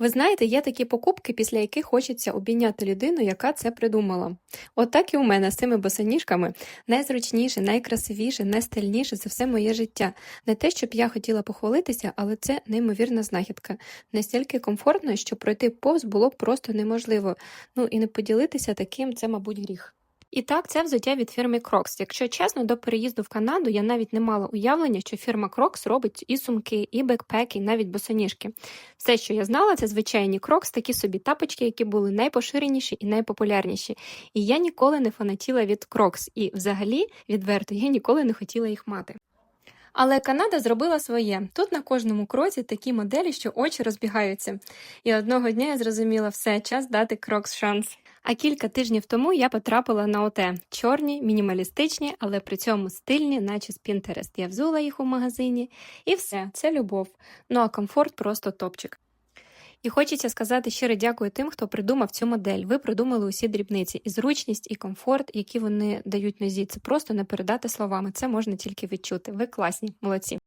Ви знаєте, є такі покупки, після яких хочеться обійняти людину, яка це придумала. От так і у мене з цими босоніжками найзручніше, найкрасивіше, найстильніше за все моє життя. Не те, щоб я хотіла похвалитися, але це неймовірна знахідка. Настільки комфортно, що пройти повз було просто неможливо. Ну і не поділитися таким, це, мабуть, гріх. І так, це взуття від фірми Crocs. Якщо чесно, до переїзду в Канаду я навіть не мала уявлення, що фірма Crocs робить і сумки, і бекпеки, і навіть босоніжки. Все, що я знала, це звичайні Crocs, такі собі тапочки, які були найпоширеніші і найпопулярніші. І я ніколи не фанатіла від Crocs, і взагалі, відверто, я ніколи не хотіла їх мати. Але Канада зробила своє. Тут на кожному кроці такі моделі, що очі розбігаються. І одного дня я зрозуміла все, час дати Crocs шанс. А кілька тижнів тому я потрапила на ОТ. Чорні, мінімалістичні, але при цьому стильні, наче з Pinterest. Я взула їх у магазині, і все, це любов. Ну а комфорт просто топчик. І хочеться сказати щиро дякую тим, хто придумав цю модель. Ви придумали усі дрібниці, і зручність, і комфорт, які вони дають нозі. Це просто не передати словами. Це можна тільки відчути. Ви класні, молодці.